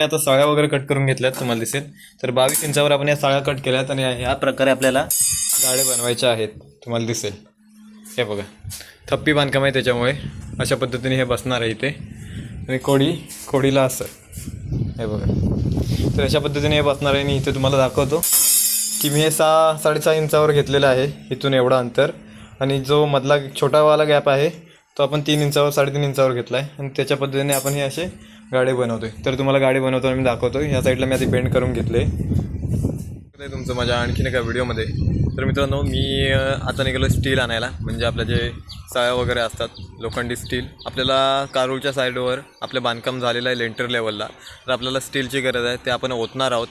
आता साळ्या वगैरे कट करून घेतल्यात तुम्हाला दिसेल. तर बावीस इंचावर आपण या साळ्या कट केल्यात आणि ह्या प्रकारे आपल्याला गाड्या बनवायच्या आहेत तुम्हाला दिसेल. हे बघा. थप्पी बांधकाम आहे त्याच्यामुळे. अशा पद्धतीने हे बसणार आहे इथे. आणि कोडी कोडीला असं. हे बघा. तर अशा पद्धतीने हे बसणार आहे आणि इथे तुम्हाला दाखवतो की मी हे सहा साडेसहा इंचावर घेतलेलं आहे इथून एवढा अंतर. आणि जो मधला छोटावाला गॅप आहे तो आपण तीन इंचावर साडेतीन इंचावर घेतला आहे आणि त्याच्या पद्धतीने आपण हे असे गाडी बनवतोय. तर तुम्हाला गाडी बनवताना मी दाखवतो या साईडला मी आधी बेंड करून घेतले तुमचं माझ्या आणखीन एका व्हिडिओमध्ये. तर मित्रांनो मी आता निघालो स्टील आणायला. म्हणजे आपल्या जे साळ्या वगैरे असतात लोखंडी स्टील आपल्याला कारूळच्या साईडवर आपलं बांधकाम झालेलं आहे लेंटर लेवलला तर आपल्याला स्टीलची गरज आहे. ते आपण ओतणार आहोत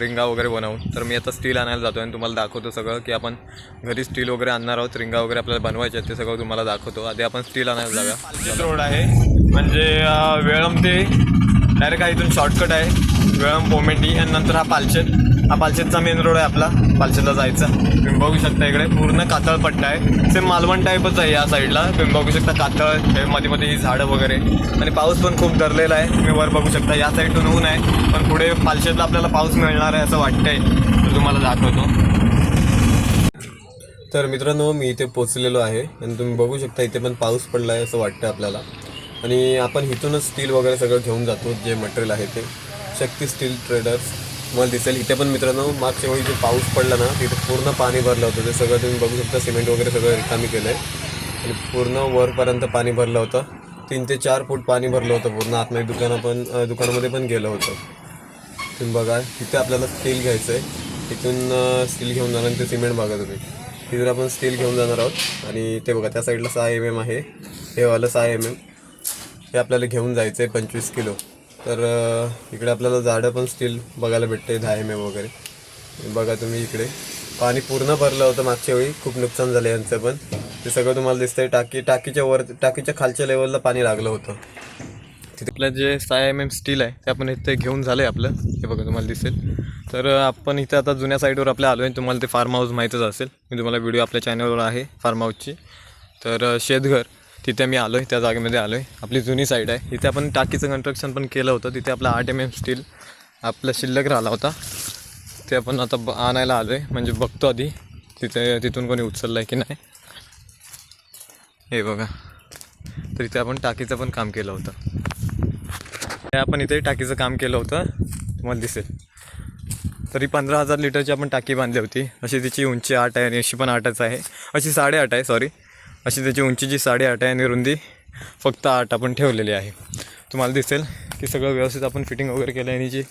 रिंगा वगैरे बनवून. तर मी आता स्टील आणायला जातो आणि तुम्हाला दाखवतो सगळं की आपण घरी स्टील वगैरे आणणार आहोत. रिंगा वगैरे आपल्याला बनवायच्या आहेत ते सगळं तुम्हाला दाखवतो. आधी आपण स्टील आणायला जाऊया. रोड आहे. म्हणजे वेळम ते डायरेक्ट हा इथून शॉर्टकट आहे. वेळम पोमेटी आणि नंतर हा पालशेत हा पालशेतचा मेन रोड आहे आपला. पालशेतला जायचा. तुम्ही बघू शकता इकडे. पूर्ण कातळ पट्टा आहे. सेम मालवण टाईपच आहे या साईडला तुम्ही बघू शकता कातळमध्ये मध्ये ही झाडं वगैरे. आणि पाऊस पण खूप धरलेला आहे. तुम्ही वर बघू शकता. या साईडून ऊन आहे. पण पुढे पालशेतला आपल्याला पाऊस मिळणार आहे असं वाटतंय. तर तुम्हाला दाखवतो. तर मित्रांनो मी इथे पोचलेलो आहे. आणि तुम्ही बघू शकता इथे पण पाऊस पडला आहे असं वाटतं आपल्याला. आणि आपण इथूनच स्टील वगैरे सगळं घेऊन जातो जे मटेरियल आहे ते. शक्ती स्टील ट्रेडर्स मला दिसेल इथे पण मित्रांनो मागच्या वेळी जे पाऊस पडला ना तिथे पूर्ण पाणी भरलं होतं. ते सगळं तुम्ही बघू शकता सिमेंट वगैरे सगळं रिकामी केलं आहे आणि पूर्ण वरपर्यंत पाणी भरलं होतं. तीन ते चार फूट पाणी भरलं होतं पूर्ण. आतमध्ये दुकाना पण दुकानामध्ये पण गेलं होतं. तुम्ही बघा तिथे आपल्याला स्टील घ्यायचं आहे इथून स्टील घेऊन जाणार आणि ते सिमेंट बघा तुम्ही. तिथून आपण स्टील घेऊन जाणार आहोत. आणि ते बघा त्या साईडला सहा एम एम आहे. हे वालं सहा एम एम हे आपल्याला घेऊन जायचं आहे पंचवीस किलो. तर इकडे आपल्याला झाडं पण स्टील बघायला भेटते दहा एम एम वगैरे. बघा तुम्ही इकडे. पाणी पूर्ण भरलं होतं मागच्या वेळी खूप नुकसान झालं यांचं पण. ते सगळं तुम्हाला दिसतंय टाकी टाकीच्या वर टाकीच्या खालच्या लेवलला पाणी लागलं होतं. तिथलं जे सहा एम एम स्टील आहे ते आपण इथे घेऊन झालं आहे आपलं. हे बघा तुम्हाला दिसेल. तर आपण इथे आता जुन्या साईडवर आपल्या आलो आहे तुम्हाला ते फार्म हाऊस माहीतच असेल. मी तुम्हाला व्हिडिओ आपल्या चॅनलवर आहे फार्म हाऊसची तर शेतघर. तिथे मी आलो आहे त्या जागेमध्ये आलो आहे आपली जुनी साईड आहे. इथे आपण टाकीचं कन्स्ट्रक्शन पण केलं होतं. तिथे आपला आठ एम एम स्टील आपला शिल्लक राहिला होता. ते आपण आता ब आणायला आलो आहे म्हणजे बघतो आधी तिथे तिथून कोणी उचललं आहे की नाही. हे बघा. तर इथे आपण टाकीचं पण काम केलं होतं. ते आपण इथे टाकीचं काम केलं होतं. तुम्हाला दिसेल. तरी पंधरा हजार लिटरची आपण टाकी बांधली होती. अशी तिची उंची आठ आहे आणि अशी पण आठच आहे. अशी साडेआठ आहे सॉरी अशी त्याची उंचीची साडेआठ आहे आणि रुंदी फक्त आठ आपण ठेवलेली आहे. तुम्हाला दिसेल की सगळं व्यवस्थित आपण फिटिंग वगैरे केलं आहे आणि जी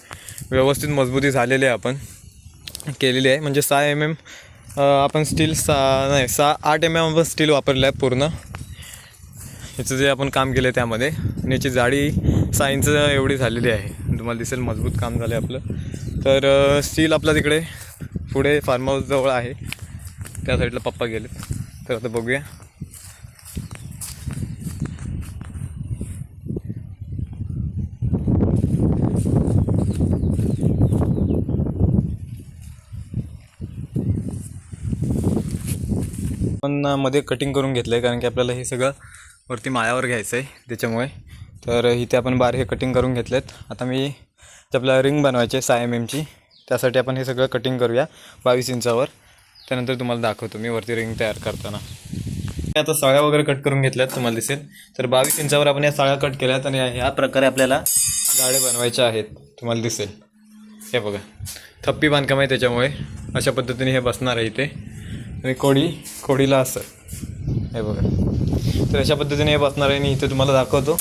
व्यवस्थित मजबूती झालेली आहे आपण केलेली आहे. म्हणजे सहा एम एम आपण स्टील सहा नाही सहा आठ एम एम आपण स्टील वापरलं आहे पूर्ण. याचं जे आपण काम केलं आहे त्यामध्ये. आणि याची जाडी सहा इंच एवढी झालेली आहे. तुम्हाला दिसेल मजबूत काम झालं आहे आपलं. तर स्टील आपला तिकडे पुढे फार्म हाऊसजवळ आहे. त्या साईडला पप्पा गेले तर आता बघूया. पण मध्ये कटिंग करून घेतलं आहे कारण की आपल्याला हे सगळं वरती माळ्यावर घ्यायचं आहे त्याच्यामुळे. तर इथे आपण बार हे कटिंग करून घेतलेत. आता मी ते आपल्याला रिंग बनवायची आहे सहा एम एमची त्यासाठी आपण हे सगळं कटिंग करूया बावीस इंचावर. त्यानंतर तुम्हाला दाखवतो मी वरती रिंग तयार करताना. आता साळ्या वगैरे कट करून घेतल्यात तुम्हाला दिसेल. तर बावीस इंचावर आपण या साळ्या कट केल्यात आणि ह्या प्रकारे आपल्याला गाड्या बनवायच्या आहेत तुम्हाला दिसेल. हे बघा थप्पी बांधकाम आहे त्याच्यामुळे. अशा पद्धतीने हे बसणार आहे इथे. आणि कोडी कोडीला असं. हे बघा. तर अशा पद्धतीने हे बसणार आहे आणि इथे तुम्हाला दाखवतो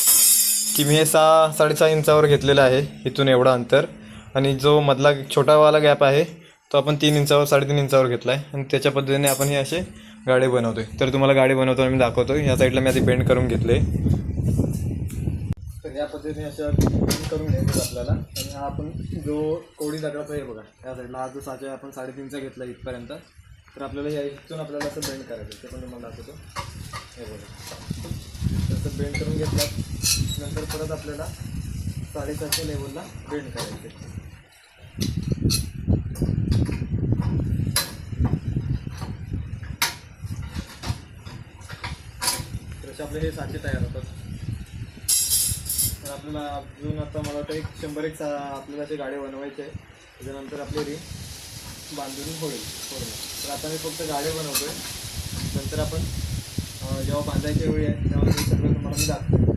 की मी हे सहा साडेसहा इंचावर घेतलेलं आहे इथून एवढं अंतर. आणि जो मधला छोटावाला गॅप आहे तो आपण तीन इंचावर साडेतीन इंचावर घेतला आहे आणि त्याच्या पद्धतीने आपण हे असे गाडे बनवतोय. तर तुम्हाला गाडी बनवतो मी दाखवतो. या साईडला मी आधी बेंड करून घेतले. तर या पद्धतीने अशा बेंड करून घ्यायचं आपल्याला. आणि हा आपण जो कोडी दगडाचा हे बघा. या साईडला हा जो साचा आपण साडेतीनचा घेतला इथपर्यंत. तर आपल्याला या इथून आपल्याला असं बेंड करायचं ते पण तुम्हाला दाखवतो. हे बघा. तसं बेंड करून घेतलं नंतर परत आपल्याला साडेसातशे लेवलला बेंड करायचे तर आपले हे साचे तयार होतात. तर आपल्याला अजून आता मला वाटतं एक शंभर एक सा आपल्याला ते गाडे बनवायचे आहे त्याच्यानंतर आपली री बांधून होईल पूर्ण तर आता मी फक्त गाड्या बनवतोय. नंतर आपण जेव्हा बांधायची वेळ आहे तेव्हा मी सगळं तुम्हाला मी दाखवतो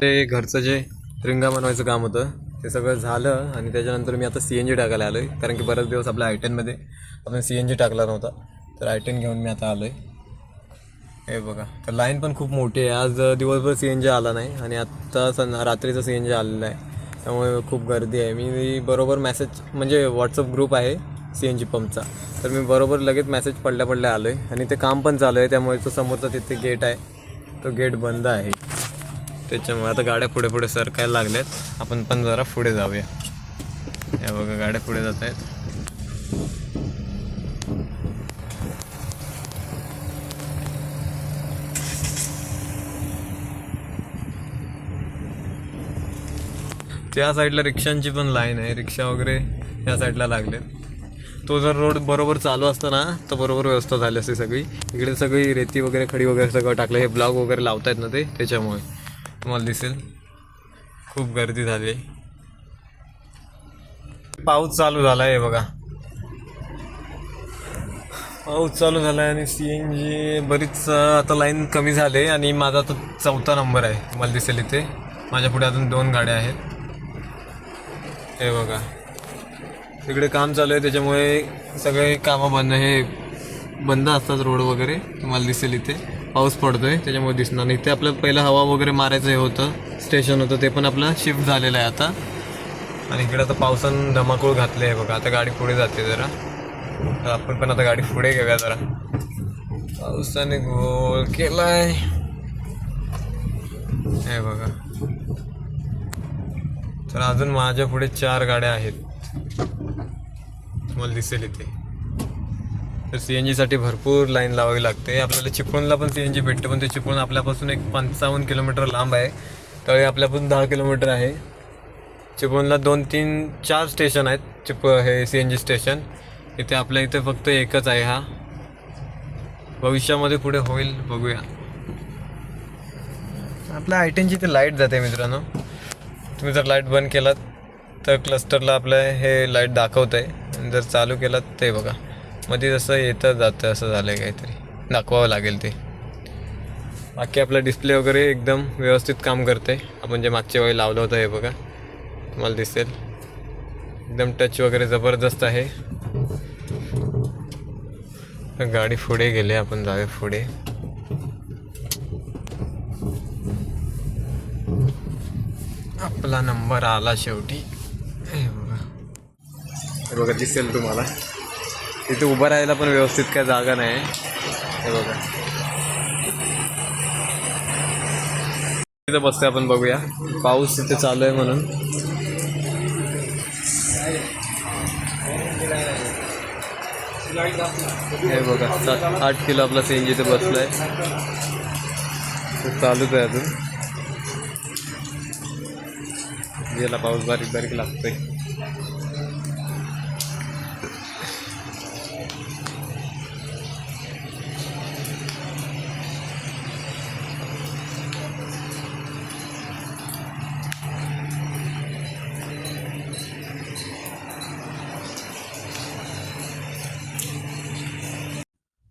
ते घरचं जे रिंगा बनवायचं काम होतं ते सगळं झालं आणि त्याच्यानंतर मी आता सी एन जी टाकायला आलो आहे कारण की बरेच दिवस आपल्या आय टेनमध्ये आपण सी एन जी टाकला नव्हता. तर आय टेन घेऊन मी आता आलो आहे हे बघा तर लाईन पण खूप मोठी आहे. आज दिवसभर सी एन जी आला नाही आणि आत्ता सं रात्रीचा सी एन जी आलेला आहे. त्यामुळे खूप गर्दी आहे. मी बरोबर मॅसेज म्हणजे व्हॉट्सअप ग्रुप आहे सी एन जी पंपचा तर मी बरोबर लगेच मॅसेज पडल्या पडल्या आलो आहे आणि ते काम पण चालू आहे. त्यामुळे तो समोरचा तिथे गेट आहे. तो गेट बंद आहे. त्याच्यामुळे आता गाड्या पुढे पुढे सरकायला लागल्यात. आपण पण जरा पुढे जाऊया. या बघा गाड्या पुढे जात आहेत त्या साईडला रिक्षांची पण लाईन आहे. रिक्षा वगैरे या साईडला लागलेत. तो जर रोड बरोबर चालू असतो ना तर बरोबर व्यवस्था झाली असते सगळी. इकडे सगळी रेती वगैरे खडी वगैरे सगळं टाकलं. हे ब्लॉग वगैरे लावतायत ना ते त्याच्यामुळे. तुम्हाला दिसेल. खूप गर्दी झाली आहे. पाऊस चालू झाला आहे बघा. पाऊस चालू झाला आहे आणि सी एन जी बरीच आता लाईन कमी झाली आहे आणि माझा आता चौथा नंबर आहे. तुम्हाला दिसेल इथे. माझ्या पुढे अजून दोन गाड्या आहेत. हे बघा. तिकडे काम चालू आहे त्याच्यामुळे सगळे कामं बंद हे बंद असतात रोड वगैरे तुम्हाला दिसेल इथे. पाऊस पडतोय त्याच्यामुळे दिसणार नाही. इथे आपलं पहिलं हवा वगैरे मारायचं हे होतं स्टेशन होतं ते पण आपलं शिफ्ट झालेलं आहे आता. आणि इकडे आता पावसानं धमाकूळ घातले आहे बघा. आता गाडी पुढे जाते जरा. तर आपण पण आता गाडी पुढे घेऊया जरा. पावसाने गोल केलाय. हे बघा. तर अजून माझ्या पुढे चार गाड्या आहेत. तुम्हाला दिसेल इथे. तर सी एन जीसाठी भरपूर लाईन लावावी लागते. आपल्याला चिपळूणला पण सी एन जी भेटते पण ते चिपळूण आपल्यापासून एक पंचावन्न किलोमीटर लांब आहे. तळे आपल्यापासून दहा किलोमीटर आहे. चिपळूणला दोन तीन चार स्टेशन आहेत. चिप हे सी एन जी स्टेशन. इथे आपल्या इथे फक्त एकच आहे हा. भविष्यामध्ये पुढे होईल बघूया. आपल्या आय टेनची इथे लाइट जाते मित्रांनो. तुम्ही जर लाइट बंद केलात तर क्लस्टरला आपलं हे लाइट दाखवत आहे जर चालू केलात ते बघा. मध्ये जसं येतं जातं असं झालं आहे काहीतरी. दाखवावं लागेल ते. बाकी आपला डिस्प्ले वगैरे एकदम व्यवस्थित काम करते आपण जे मागच्या वेळी लावलं होतं हे बघा. तुम्हाला दिसेल. एकदम टच वगैरे जबरदस्त आहे. गाडी पुढे गेले आपण जाऊया पुढे. आपला नंबर आला शेवटी. हे बघा. हे बघा दिसेल तुम्हाला. तिथे उभं राहायला पण व्यवस्थित काय जागा नाही. हे बघा. तिथं बसतोय आपण बघूया. पाऊस तिथे चालू आहे म्हणून. हे बघा सात आठ किलो आपला सी एन जी इथे बसलाय. चालूच आहे अजून. याला पाऊस बारीक बारीक लागतोय.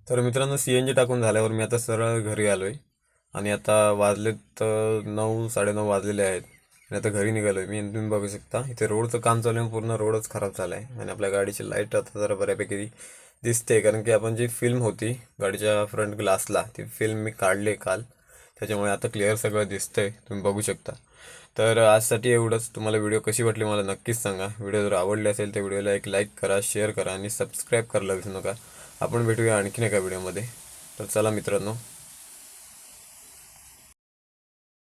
तर मित्रांनो सी एन जी टाकून झाल्यावर मी आता सरळ घरी आलो आहे आणि आता वाजलेत अ, नऊ साडेनऊ वाजलेले आहेत. आणि आता घरी निघालो आहे मी तुम्ही बघू शकता. इथे रोडचं काम चालू आहे पूर्ण रोडच खराब झाला आहे आणि आपल्या गाडीची लाइट आता जरा बऱ्यापैकी दिसते कारण की आपण जी फिल्म होती गाडीच्या फ्रंट ग्लासला ती फिल्म मी काढली काल. त्याच्यामुळे आता क्लिअर सगळं दिसतंय. तुम्ही बघू शकता. तर आजसाठी एवढंच. तुम्हाला व्हिडिओ कशी वाटली मला नक्कीच सांगा. व्हिडिओ जर आवडले असेल तर व्हिडिओला एक लाईक करा शेअर करा आणि सबस्क्राईब करायला विसरू नका. आपण भेटूया आणखीन एका व्हिडिओमध्ये तर चला मित्रांनो